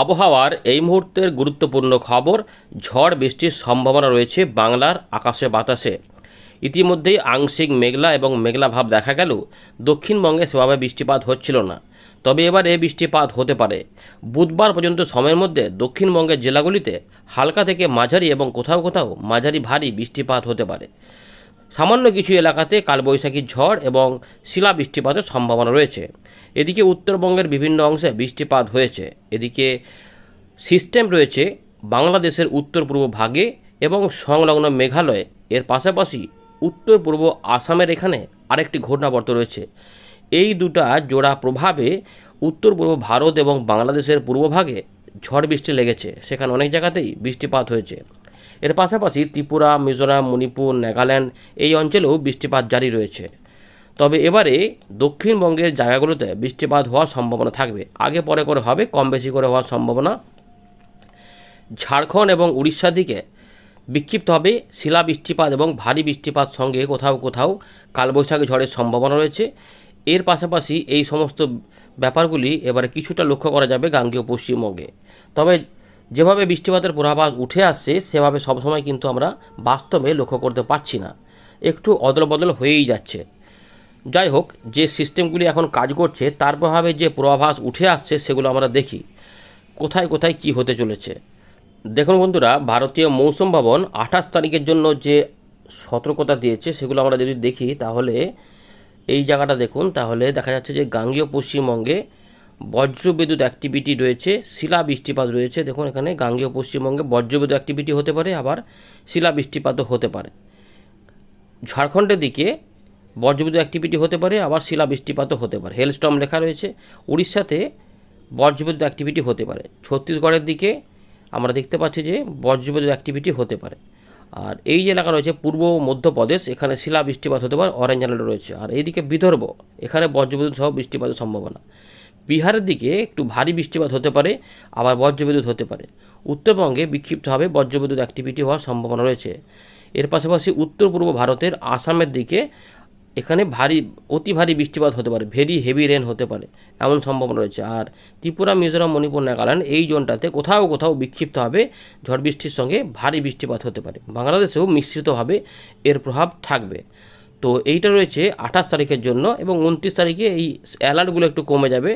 আবহাওয়ার এই মুহূর্তের গুরুত্বপূর্ণ খবর, ঝড় বৃষ্টির সম্ভাবনা রয়েছে বাংলার আকাশে বাতাসে। ইতিমধ্যেই আংশিক মেঘলা এবং মেঘলা ভাব দেখা গেলেও দক্ষিণবঙ্গে সেভাবে বৃষ্টিপাত হচ্ছিল না। তবে এবারে বৃষ্টিপাত হতে পারে। বুধবার পর্যন্ত সময়ের মধ্যে দক্ষিণবঙ্গের জেলাগুলিতে হালকা থেকে মাঝারি এবং কোথাও কোথাও মাঝারি ভারী বৃষ্টিপাত হতে পারে। সামান্য কিছু এলাকাতে কালবৈশাখী ঝড় এবং শিলা বৃষ্টিপাতের সম্ভাবনা রয়েছে। এদিকে উত্তরবঙ্গের বিভিন্ন অংশে বৃষ্টিপাত হয়েছে। এদিকে সিস্টেম রয়েছে বাংলাদেশের উত্তর পূর্ব ভাগে এবং সংলগ্ন মেঘালয়। এর পাশাপাশি উত্তর পূর্ব আসামের এখানে আরেকটি ঘূর্ণাবর্ত রয়েছে। এই দুটা জোড়া প্রভাবে উত্তর পূর্ব ভারত এবং বাংলাদেশের পূর্বভাগে ঝড় বৃষ্টি লেগেছে। সেখানে অনেক জায়গাতেই বৃষ্টিপাত হয়েছে। এর পাশাপাশি ত্রিপুরা, মিজোরাম, মণিপুর, নাগাল্যান্ড এই অঞ্চলেও বৃষ্টিপাত জারি রয়েছে। তবে এবারে দক্ষিণবঙ্গের জায়গাগুলোতে বৃষ্টিপাত হওয়ার সম্ভাবনা থাকবে। আগে পরে করে হবে, কম বেশি করে হওয়ার সম্ভাবনা। ঝাড়খণ্ড এবং উড়িষ্যার দিকে বিক্ষিপ্ত হবে শিলা বৃষ্টিপাত এবং ভারী বৃষ্টিপাত সঙ্গে কোথাও কোথাও কালবৈশাখী ঝড়ের সম্ভাবনা রয়েছে। এর পাশাপাশি এই সমস্ত ব্যাপারগুলি এবারে কিছুটা লক্ষ্য করা যাবে গাঙ্গেয় পশ্চিমবঙ্গে। তবে যেভাবে বৃষ্টিপাতের পূর্বাভাস উঠে আসছে, সেভাবে সবসময় কিন্তু আমরা বাস্তবে লক্ষ্য করতে পারছি না। একটু অদল বদল হয়েই যাচ্ছে। যাই হোক, যে সিস্টেমগুলি এখন কাজ করছে, তার প্রভাবে যে পূর্বাভাস উঠে আসছে, সেগুলো আমরা দেখি। কোথায় কোথায় কি হতে চলেছে? দেখুন বন্ধুরা, ভারতীয় মৌসুম ভবন আঠাশ তারিখের জন্য যে সতর্কতা দিয়েছে, সেগুলো আমরা যদি দেখি, তাহলে এই জায়গাটা দেখুন, তাহলে দেখা যাচ্ছে যে গাঙ্গীয় পশ্চিমবঙ্গে বজ্রবিদ্যুৎ অ্যাক্টিভিটি রয়েছে, শিলা বৃষ্টিপাত রয়েছে। দেখুন এখানে গাঙ্গীয় পশ্চিমবঙ্গে বজ্রবিদ্যুৎ অ্যাক্টিভিটি হতে পারে, আবার শিলা বৃষ্টিপাতও হতে পারে। ঝাড়খণ্ডের দিকে বজ্রবিদ্যুৎ অ্যাক্টিভিটি হতে পারে, আবার শিলা বৃষ্টিপাতও হতে পারে। হেলস্টর্ম লেখা রয়েছে। উড়িষ্যাতে বজ্রবিদ্যুৎ অ্যাক্টিভিটি হতে পারে। ছত্তিশগড়ের দিকে আমরা দেখতে পাচ্ছি যে বজ্রবিদ্যুৎ অ্যাক্টিভিটি হতে পারে। আর এই যে এলাকা রয়েছে, পূর্ব মধ্যপ্রদেশ, এখানে শিলা বৃষ্টিপাত হতে পারে অরেঞ্জ অ্যালার্ট রয়েছে। আর এইদিকে বিদর্ভ, এখানে বজ্রবিদ্যুৎ সহ বৃষ্টিপাতের সম্ভাবনা। বিহারের দিকে একটু ভারী বৃষ্টিপাত হতে পারে, আবার বজ্রবিদ্যুৎ হতে পারে। উত্তরবঙ্গে বিক্ষিপ্তভাবে বজ্রবিদ্যুৎ অ্যাক্টিভিটি হওয়ার সম্ভাবনা রয়েছে। এর পাশাপাশি উত্তর পূর্ব ভারতের আসামের দিকে এখানে ভারী, অতি ভারী বৃষ্টিপাত হতে পারে ভেরি হেভি রেন হতে পারে, এমন সম্ভাবনা রয়েছে। আর ত্রিপুরা, মিজোরাম, মণিপুর, নাগাল্যান্ড এই জোনটাতে কোথাও কোথাও বিক্ষিপ্তভাবে ঝড় বৃষ্টির সঙ্গে ভারী বৃষ্টিপাত হতে পারে। বাংলাদেশেও মিশ্রিতভাবে এর প্রভাব থাকবে। তো এইটা রয়েছে আঠাশ তারিখের জন্য এবং উনত্রিশ তারিখে এই অ্যালার্টগুলো একটু কমে যাবে,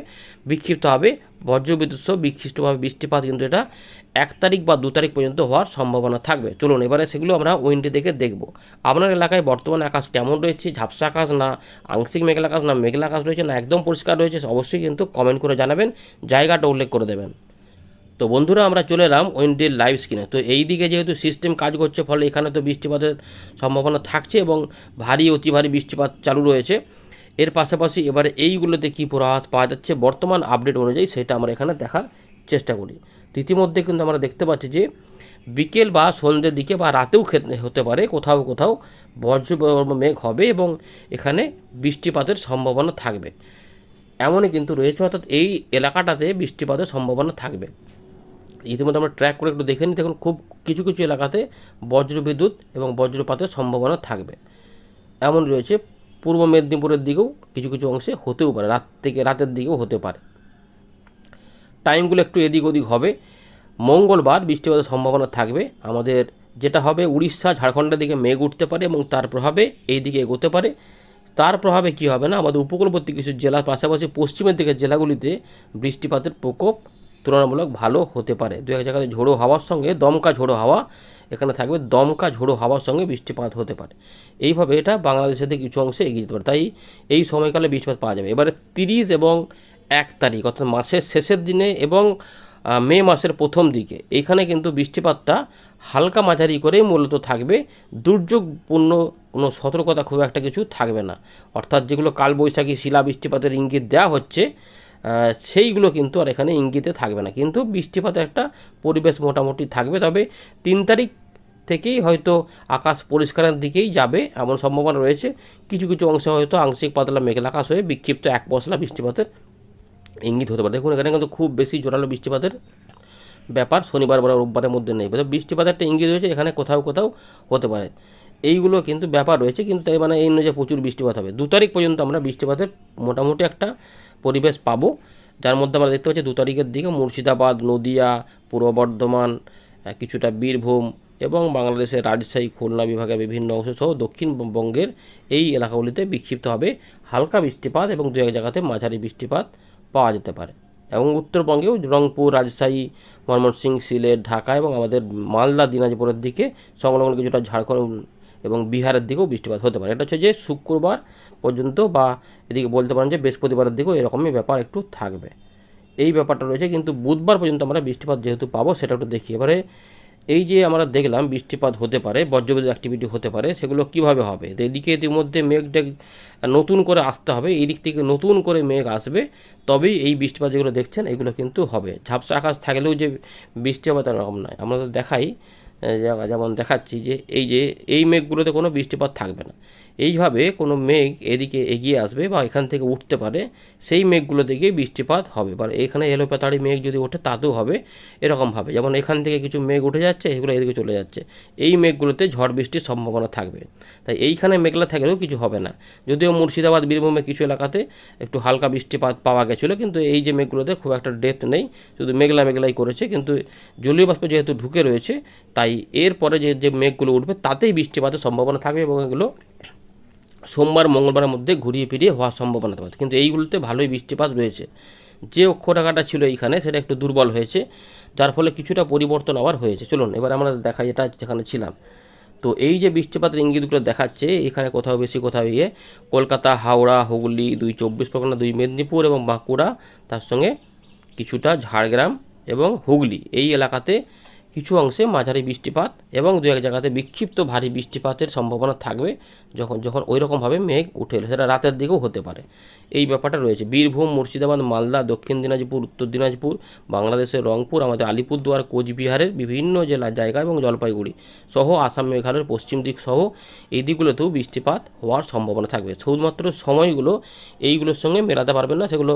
বিক্ষিপ্ত হবে। বজ্রবিদ্যুৎ সহ বিক্ষিপ্তভাবে বৃষ্টিপাত কিন্তু এটা এক তারিখ বা দু তারিখ পর্যন্ত হওয়ার সম্ভাবনা থাকবে। চলুন, এবারে সেগুলো আমরা উইন্ডি দেখে দেখব। আপনার এলাকায় বর্তমানে আকাশ কেমন রয়েছে? ঝাপসা আকাশ না আংশিক মেঘলা আকাশ না মেঘলা আকাশ রয়েছে না একদম পরিষ্কার রয়েছে? অবশ্যই কিন্তু কমেন্ট করে জানাবেন, জায়গাটা উল্লেখ করে দেবেন। তো বন্ধুরা আমরা চলে এলাম উইন্ডির লাইভ স্ক্রিনে তো এই দিকে যেহেতু সিস্টেম কাজ করছে, ফলে এখানে তো বৃষ্টিপাতের সম্ভাবনা থাকছে এবং ভারী, অতি ভারী বৃষ্টিপাত চালু রয়েছে। এর পাশাপাশি এবারে এইগুলোতে কী পূর্বাভাস পাওয়া যাচ্ছে বর্তমান আপডেট অনুযায়ী সেটা আমরা এখানে দেখার চেষ্টা করি। ইতিমধ্যে কিন্তু আমরা দেখতে পাচ্ছি যে বিকেল বা সন্ধ্যের দিকে বা রাতেও হতে পারে, কোথাও কোথাও বজ্র মেঘ হবে এবং এখানে বৃষ্টিপাতের সম্ভাবনা থাকবে। এমনই কিন্তু রয়েছে, অর্থাৎ এই এলাকাটাতে বৃষ্টিপাতের সম্ভাবনা থাকবে। ইতিমধ্যে আমরা ট্র্যাক করে একটু দেখে নিই। দেখুন, খুব কিছু কিছু এলাকাতে বজ্রবিদ্যুৎ এবং বজ্রপাতের সম্ভাবনা থাকবে। এমন রয়েছে, পূর্ব মেদিনীপুরের দিকেও কিছু কিছু অংশে হতেও পারে, রাত থেকে রাতের দিকেও হতে পারে। টাইমগুলো একটু এদিক ওদিক হবে। মঙ্গলবার বৃষ্টিপাতের সম্ভাবনা থাকবে। আমাদের যেটা হবে, উড়িষ্যা, ঝাড়খণ্ডের দিকে মেঘ উঠতে পারে এবং তার প্রভাবে এই দিকে এগোতে পারে। তার প্রভাবে কি হবে না? আমাদের উপকূলবর্তী কিছু জেলার পাশাপাশি পশ্চিমের দিকের জেলাগুলিতে বৃষ্টিপাতের প্রকোপ তুলনামূলক ভালো হতে পারে। দু এক জায়গাতে ঝোড়ো হাওয়ার সঙ্গে দমকা ঝোড়ো হাওয়া, এখানে থাকবে দমকা ঝোড়ো হাওয়ার সঙ্গে বৃষ্টিপাত হতে পারে। এইভাবে এটা বাংলাদেশের কিছু অংশে এগিয়ে যেতে পারে। তাই এই সময়কালে বৃষ্টিপাত পাওয়া যাবে। এবারে তিরিশ এবং এক তারিখ, অর্থাৎ মাসের শেষের দিনে এবং মে মাসের প্রথম দিকে। এইখানে কিন্তু বৃষ্টিপাতটা হালকা মাঝারি করেই মূলত থাকবে। দুর্যোগপূর্ণ কোনো সতর্কতা খুব একটা কিছু থাকবে না। অর্থাৎ যেগুলো কালবৈশাখী শিলা বৃষ্টিপাতের ইঙ্গিত দেওয়া হচ্ছে সেইগুলো কিন্তু আর এখানে ইঙ্গিতে থাকবে না। কিন্তু বৃষ্টিপাতের একটা পরিবেশ মোটামুটি থাকবে, তবে তিন তারিখ থেকেই হয়তো আকাশ পরিষ্কারের দিকেই যাবে এমন সম্ভাবনা রয়েছে। কিছু কিছু অংশে হয়তো আংশিক পাতলা মেঘলা আকাশ হয়ে বিক্ষিপ্ত এক পশলা বৃষ্টিপাতের ইঙ্গিত হতে পারে। দেখুন, এখানে কিন্তু খুব বেশি জোরালো বৃষ্টিপাতের ব্যাপার শনিবার বা রোববারের মধ্যে নেই। বৃষ্টিপাতের একটা ইঙ্গিত রয়েছে, এখানে কোথাও কোথাও হতে পারে। এইগুলো কিন্তু ব্যাপার রয়েছে, কিন্তু তাই মানে এই নয় যে প্রচুর বৃষ্টিপাত হবে। দু তারিখ পর্যন্ত আমরা বৃষ্টিপাতের মোটামুটি একটা পরিবেশ পাবো, যার মধ্যে আমরা দেখতে পাচ্ছি দু তারিখের দিকে মুর্শিদাবাদ, নদিয়া, পূর্ব বর্ধমান কিছুটা বীরভূম এবং বাংলাদেশের রাজশাহী, খুলনা বিভাগের বিভিন্ন অংশ সহ দক্ষিণবঙ্গের এই এলাকাগুলিতে বিক্ষিপ্তভাবে হালকা বৃষ্টিপাত এবং দু এক জায়গাতে মাঝারি বৃষ্টিপাত পাওয়া যেতে পারে। এবং উত্তরবঙ্গেও রংপুর, রাজশাহী, ময়মনসিংহ, সিলেট, ঢাকা এবং আমাদের মালদা, দিনাজপুরের দিকে সংলগ্ন কিছুটা ঝাড়খণ্ড এবং বিহারের দিকেও বৃষ্টিপাত হতে পারে। এটা হচ্ছে যে শুক্রবার পর্যন্ত বা এদিকে বলতে পারেন যে বৃহস্পতিবারের দিকেও এরকমই ব্যাপার একটু থাকবে। এই ব্যাপারটা রয়েছে, কিন্তু বুধবার পর্যন্ত আমরা বৃষ্টিপাত যেহেতু পাবো, সেটা একটু দেখি। এবারে এই যে আমরা দেখলাম বৃষ্টিপাত হতে পারে, বজ্রবিদ্যুৎ অ্যাক্টিভিটি হতে পারে, সেগুলো কীভাবে হবে? তো এদিকে ইতিমধ্যে মেঘ টেঘ নতুন করে আসতে হবে, এই দিক থেকে নতুন করে মেঘ আসবে, তবেই এই বৃষ্টিপাত যেগুলো দেখছেন, এগুলো কিন্তু হবে। ঝাপসা আকাশ থাকলেও যে বৃষ্টি হবে তার রকম নয়। আমরা তো দেখাই যেমন দেখাচ্ছি যে এই যে, এই মেঘগুলোতে কোনো বৃষ্টিপাত থাকবে না। এইভাবে কোনো মেঘ এদিকে এগিয়ে আসবে বা এখান থেকে উঠতে পারে, সেই মেঘগুলো দিকে বৃষ্টিপাত হবে। বা এখানে এলোপাতাড়ি মেঘ যদি ওঠে, তাতেও হবে এরকমভাবে যেমন এখান থেকে কিছু মেঘ উঠে যাচ্ছে, এগুলো এদিকে চলে যাচ্ছে। এই মেঘগুলোতে ঝড় বৃষ্টির সম্ভাবনা থাকবে। তাই এইখানে মেঘলা থাকলেও কিছু হবে না। যদিও মুর্শিদাবাদ, বীরভূমে কিছু এলাকাতে একটু হালকা বৃষ্টিপাত পাওয়া গেছিল, কিন্তু এই যে মেঘগুলোতে খুব একটা ডেপথ নেই, শুধু মেঘলা মেঘলাই করেছে, কিন্তু জলীয় বাষ্প যেহেতু ঢুকে রয়েছে, তাই এরপরে যে যে মেঘগুলো উঠবে, তাতেই বৃষ্টিপাতের সম্ভাবনা থাকবে এবং এগুলো সোমবার, মঙ্গলবারের মধ্যে ঘুরিয়ে ফিরিয়ে হওয়ার সম্ভাবনা থাকবে। কিন্তু এইগুলোতে ভালোই বৃষ্টিপাত রয়েছে। যে অক্ষরেখাটা ছিল এইখানে, সেটা একটু দুর্বল হয়েছে, যার ফলে কিছুটা পরিবর্তন আবার হয়েছে। চলুন, এবার আমরা দেখাই এটা যেখানে ছিলাম। তো এই যে বৃষ্টিপাতের ইঙ্গিতগুলো দেখাচ্ছে, এখানে কোথাও বেশি, কোথাও ইয়ে কলকাতা, হাওড়া, হুগলি, দুই চব্বিশ পরগনা, দুই মেদিনীপুর এবং বাঁকুড়া, তার সঙ্গে কিছুটা ঝাড়গ্রাম এবং হুগলি। এই এলাকাতে কিছু অংশে মাঝারি বৃষ্টিপাত এবং দু এক জায়গাতে বিক্ষিপ্ত ভারী বৃষ্টিপাতের সম্ভাবনা থাকবে। যখন যখন ওই রকমভাবে মেঘ উঠে এলো, সেটা রাতের দিকেও হতে পারে। এই ব্যাপারটা রয়েছে। বীরভূম, মুর্শিদাবাদ, মালদা, দক্ষিণ দিনাজপুর, উত্তর দিনাজপুর, বাংলাদেশের রংপুর, আমাদের আলিপুরদুয়ার, কোচবিহারের বিভিন্ন জেলা, জায়গা এবং জলপাইগুড়ি সহ আসাম, মেঘালয়ের পশ্চিম দিক সহ এই দিকগুলোতেও বৃষ্টিপাত হওয়ার সম্ভাবনা থাকবে। শুধুমাত্র সময়গুলো এইগুলোর সঙ্গে মেলাতে পারবেন না, সেগুলো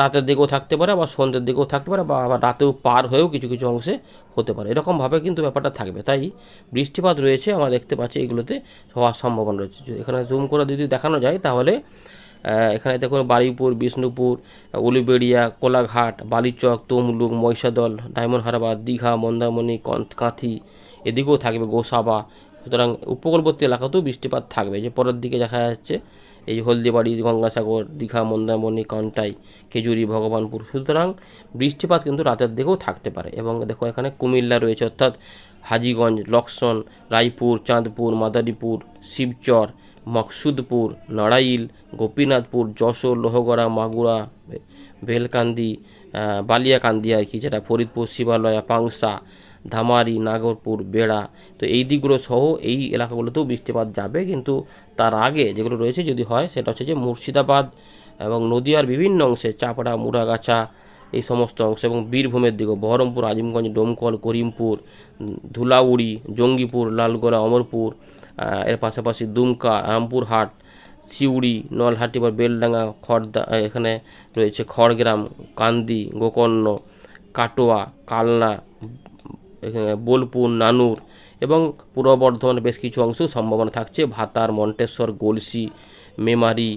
রাতের দিকেও থাকতে পারে, আবার সন্ধ্যের দিকেও থাকতে পারে, বা আবার রাতেও পার হয়েও কিছু কিছু অংশে হতে পারে। এরকমভাবে কিন্তু ব্যাপারটা থাকবে। তাই বৃষ্টিপাত রয়েছে, আমরা দেখতে পাচ্ছি এইগুলোতে হওয়ার সম্ভাবনা রয়েছে। এখানে জুম করে যদি দেখানো যায়, তাহলে এখানে দেখুন বারুইপুর, বিষ্ণুপুর উলিবেড়িয়া, কোলাঘাট, বালিচক, তমলুক, মহিষাদল, ডায়মন্ড হারবার, দীঘা, মন্দারমণি কাঁথি, এদিকেও থাকবে গোসাবা। সুতরাং উপকূলবর্তী এলাকাতেও বৃষ্টিপাত থাকবে। যে পরের দিকে দেখা যাচ্ছে এই হলদিবাড়ি, গঙ্গাসাগর, দীঘা, মন্দারমণি, কান্টাই, খেজুরি, ভগবানপুর। সুতরাং বৃষ্টিপাত কিন্তু রাতের দিকেও থাকতে পারে এবং দেখো এখানে কুমিল্লা রয়েছে, অর্থাৎ হাজিগঞ্জ, লক্ষ্মণ, রায়পুর, চাঁদপুর, মাদারীপুর, শিবচর, মকসুদপুর, নড়াইল, গোপীনাথপুর, যশোর, লোহগড়া, মাগুরা বেলকান্দি বালিয়াকান্দি আর কি, যেটা ফরিদপুর, শিবালয়া পাংশা ধামারি, নাগরপুর, বেড়া, তো এই দিকগুলো সহ এই এলাকাগুলোতেও বৃষ্টিপাত যাবে। কিন্তু তার আগে যেগুলো রয়েছে যদি হয়, সেটা হচ্ছে যে মুর্শিদাবাদ এবং নদিয়ার বিভিন্ন অংশে চাপড়া, মুড়াগাছা, এই সমস্ত অংশ এবং বীরভূমের দিকেও বহরমপুর, আজিমগঞ্জ, ডোমকল, করিমপুর, ধুলাউড়ি, জঙ্গিপুর, লালগোলা, অমরপুর এর পাশাপাশি দুমকা, রামপুরহাট, সিউড়ি, নলহাটি বা বেলডাঙ্গা, খড়দা, এখানে রয়েছে খড়গ্রাম, কান্দি, গোকর্ণ, কাটোয়া, কালনা বোলপুর, নানুর এবং পূর্ব বর্ধমানের বেশ কিছু অংশ সম্ভাবনা থাকছে। ভাতার, মন্টেশ্বর, গলসি, মেমারি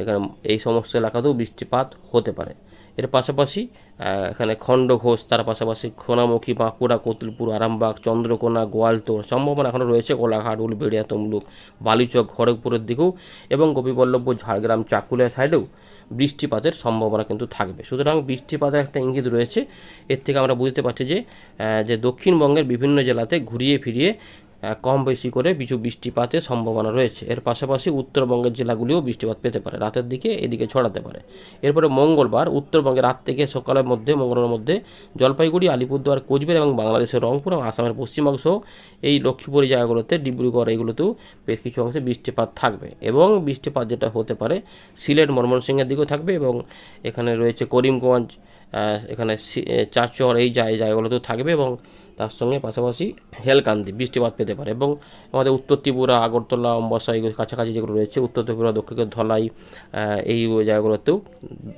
এখানে এই সমস্ত এলাকাতেও বৃষ্টিপাত হতে পারে। এর পাশাপাশি এখানে খণ্ডঘোষ, তার পাশাপাশি সোনামুখী বাঁকুড়া, কতুলপুর, আরামবাগ, চন্দ্রকোনা গোয়ালতোড় সম্ভাবনা এখনও রয়েছে। কোলাঘাট, উলবেড়িয়া, তমলুক, বালিচক, খড়গপুরের দিকেও এবং গোপীবল্লভপুর, ঝাড়গ্রাম, চাকুলিয়া সাইডেও বৃষ্টিপাতের সম্ভাবনা কিন্তু থাকবে। সুতরাং বৃষ্টিপাতের একটা ইঙ্গিত রয়েছে। এর থেকে আমরা বুঝতে পারছি যে যে দক্ষিণবঙ্গের বিভিন্ন জেলাতে ঘুরিয়ে ফিরিয়ে কম বেশি করে কিছু বৃষ্টিপাতের সম্ভাবনা রয়েছে। এর পাশাপাশি উত্তরবঙ্গের জেলাগুলিও বৃষ্টিপাত পেতে পারে, রাতের দিকে এদিকে ছড়াতে পারে। এরপরে মঙ্গলবার উত্তরবঙ্গে রাত থেকে সকালের মধ্যে, মঙ্গলবার মধ্যে জলপাইগুড়ি, আলিপুরদুয়ার, কোচবিহার এবং বাংলাদেশের রংপুর এবং আসামের সহ এই লক্ষ্মীপুর জায়গাগুলোতে, ডিব্রুগড় এইগুলোতেও বেশ কিছু অংশে বৃষ্টিপাত থাকবে এবং বৃষ্টিপাত যেটা হতে পারে, সিলেট ময়মনসিংহের দিকেও থাকবে এবং এখানে রয়েছে করিমগঞ্জ এখানে চারচর এই জায়- জায়গাগুলোতেও থাকবে এবং তার সঙ্গে পাশাপাশি হেলকান্দি বৃষ্টিপাত পেতে পারে এবং আমাদের উত্তর ত্রিপুরা, আগরতলা অম্বাসা এইগুলো কাছাকাছি যেগুলো রয়েছে, উত্তর ত্রিপুরা, দক্ষিণ ধলাই এই জায়গাগুলোতেও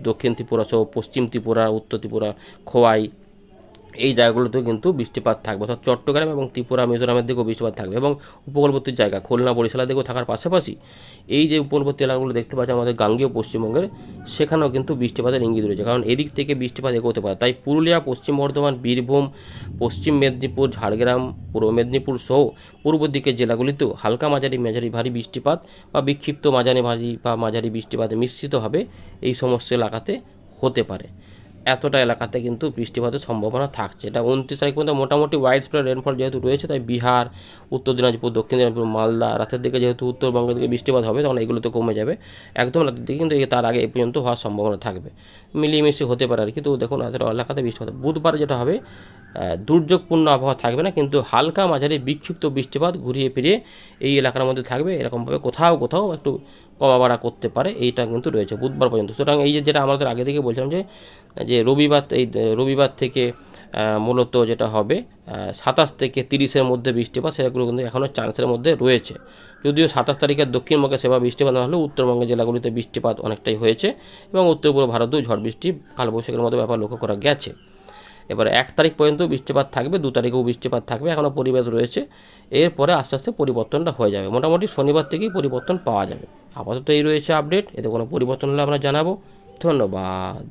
দক্ষিণ ত্রিপুরা সহ পশ্চিম ত্রিপুরা, উত্তর ত্রিপুরা, খোয়াই এই জায়গাগুলোতেও কিন্তু বৃষ্টিপাত থাকবে। অর্থাৎ চট্টগ্রাম এবং ত্রিপুরা, মিজোরামের দিকেও বৃষ্টিপাত থাকবে এবং উপকূলবর্তী জায়গা খুলনা, বরিশালের দিকেও থাকার পাশাপাশি এই যে উপকূলবর্তী এলাকাগুলো দেখতে পাচ্ছি আমাদের গাঙ্গেয় পশ্চিমবঙ্গের, সেখানেও কিন্তু বৃষ্টিপাতের ইঙ্গিত রয়েছে। কারণ এদিক থেকে বৃষ্টিপাত এগোতে পারে। তাই পুরুলিয়া, পশ্চিম বর্ধমান, বীরভূম, পশ্চিম মেদিনীপুর, ঝাড়গ্রাম, পূর্ব মেদিনীপুর সহ পূর্ব দিকের জেলাগুলিতেও হালকা মাঝারি মাঝারি ভারী বৃষ্টিপাত বা বিক্ষিপ্ত মাঝারি ভারী বা মাঝারি বৃষ্টিপাতে মিশ্রিতভাবে এই সমস্ত এলাকাতে হতে পারে। এতটা এলাকাতে কিন্তু বৃষ্টিপাতের সম্ভাবনা থাকছে। এটা উনত্রিশ তারিখ পর্যন্ত মোটামুটি ওয়াইড স্প্রেড রেনফল যেহেতু রয়েছে, তাই বিহার, উত্তর দিনাজপুর, দক্ষিণ দিনাজপুর, মালদা, রাতের দিকে যেহেতু উত্তরবঙ্গের দিকে বৃষ্টিপাত হবে, তখন এগুলো তো কমে যাবে। একদম রাতের দিকে কিন্তু তার আগে এ পর্যন্ত হওয়ার সম্ভাবনা থাকবে। মিলিয়ে মিশিয়ে হতে পারে আর কি। তো দেখুন, এতটা এলাকাতে বৃষ্টিপাত বুধবার যেটা হবে দুর্যোগপূর্ণ আবহাওয়া থাকবে না, কিন্তু হালকা মাঝারি বিক্ষিপ্ত বৃষ্টিপাত ঘুরিয়ে ফিরিয়ে এই এলাকার মধ্যে থাকবে। এরকমভাবে কোথাও কোথাও একটু কমা বাড়া করতে পারে, এইটা কিন্তু রয়েছে বুধবার পর্যন্ত। সুতরাং এই যে, যেটা আমাদের আগে থেকে বলছিলাম যে যে রবিবার, এই রবিবার থেকে মূলত যেটা হবে সাতাশ থেকে তিরিশের মধ্যে বৃষ্টিপাত, সেগুলো কিন্তু এখনও চান্সের মধ্যে রয়েছে। যদিও সাতাশ তারিখের দক্ষিণবঙ্গে সেবা বৃষ্টিপাত না হলেও উত্তরবঙ্গের জেলাগুলিতে বৃষ্টিপাত অনেকটাই হয়েছে এবং উত্তর পূর্ব ভারতেও ঝড় বৃষ্টি, কালবৈশাখের মতো ব্যাপার লক্ষ্য করা গেছে। এবার এক তারিখ পর্যন্ত বৃষ্টিপাত থাকবে, দু তারিখেও বৃষ্টিপাত থাকবে এখনও পরিবেশ রয়েছে। এরপরে আস্তে আস্তে পরিবর্তনটা হয়ে যাবে। মোটামুটি শনিবার থেকেই পরিবর্তন পাওয়া যাবে। আপাতত এই রয়েছে আপডেট এতে কোনো পরিবর্তন হলে আমরা জানাব। ধন্যবাদ।